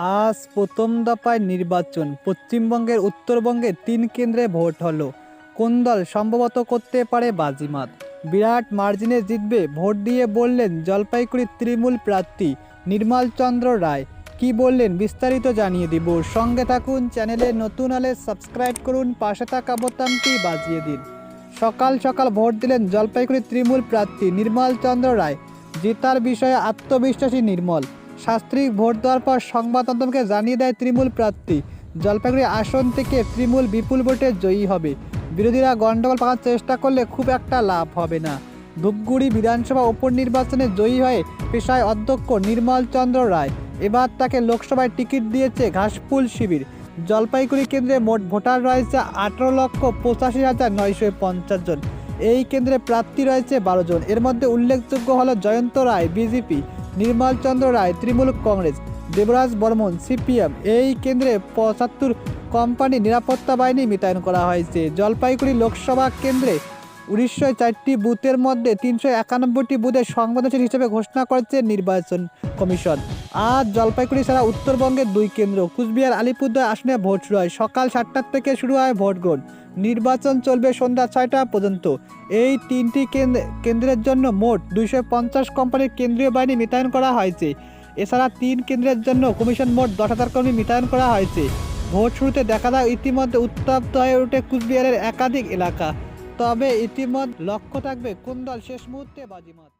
আজ প্রথম দফায় নির্বাচন। পশ্চিমবঙ্গের উত্তরবঙ্গে তিন কেন্দ্রে ভোট হলো। কোন দল সম্ভবত করতে পারে বাজিমাত? বিরাট মার্জিনে জিতবে, ভোট দিয়ে বললেন জলপাইগুড়ির তৃণমূল প্রার্থী নির্মল চন্দ্র রায়। কি বললেন বিস্তারিত জানিয়ে দিব। সঙ্গে থাকুন, চ্যানেলে নতুন হলে সাবস্ক্রাইব করুন, পাশে থাকা বোতামটি বাজিয়ে দিন। সকাল সকাল ভোট দিলেন জলপাইগুড়ির তৃণমূল প্রার্থী নির্মল চন্দ্র রায়। জেতার বিষয়ে আত্মবিশ্বাসী নির্মল। শাস্ত্রী ভোট দেওয়ার পর সংবাদ মাধ্যমকে জানিয়ে দেয় তৃণমূল প্রার্থী। জলপাইগুড়ি আসন থেকে তৃণমূল বিপুল ভোটে জয়ী হবে। বিরোধীরা গণ্ডগোল পাকার চেষ্টা করলে খুব একটা লাভ হবে না। ধূপগুড়ি বিধানসভা উপনির্বাচনে জয়ী হয়ে পেশায় অধ্যক্ষ নির্মল চন্দ্র রায়। এবার তাকে লোকসভায় টিকিট দিয়েছে ঘাসফুল শিবির। জলপাইগুড়ি কেন্দ্রে মোট ভোটার রয়েছে আঠারো লক্ষ পঁচাশি হাজার নয়শো পঞ্চাশ জন। এই কেন্দ্রে প্রার্থী রয়েছে বারো জন। এর মধ্যে উল্লেখযোগ্য হলো জয়ন্ত রায়, বিজেপি। নির্মল চন্দ্র রায়, তৃণমূল কংগ্রেস, দেবরাজ বর্মন, সিপিএম, এই কেন্দ্রে পঁচাত্তর কোম্পানি নিরাপত্তা বাহিনী মোতায়েন করা হয়েছে। জলপাইগুড়ি লোকসভা কেন্দ্রে উনিশশো চারটি বুথের মধ্যে তিনশো একানব্বইটি বুথে সংবেদনশীল হিসেবে ঘোষণা করেছে নির্বাচন কমিশন। আজ জলপাইগুড়ি ছাড়া উত্তরবঙ্গের দুই কেন্দ্র, কুচবিহার, আলিপুরদুয়ার আসনে ভোট শুরু হয়। সকাল সাতটার থেকে শুরু হয় ভোট গ্রহণ। নির্বাচন চলবে সন্ধ্যা ছয়টা পর্যন্ত। এই তিনটি কেন্দ্র- কেন্দ্রের জন্য মোট দুইশো পঞ্চাশ কোম্পানির কেন্দ্রীয় বাহিনী মোতায়েন করা হয়েছে। এছাড়া তিন কেন্দ্রের জন্য কমিশন মোট দশ হাজার কর্মী মোতায়েন করা হয়েছে। ভোট শুরুতে দেখা যায় ইতিমধ্যে উত্তপ্ত হয়ে ওঠে কুচবিহারের একাধিক এলাকা। তবে ইতিমধ্যে লক্ষ্য থাকবে কোন দল শেষ মুহূর্তে বাজিমাত।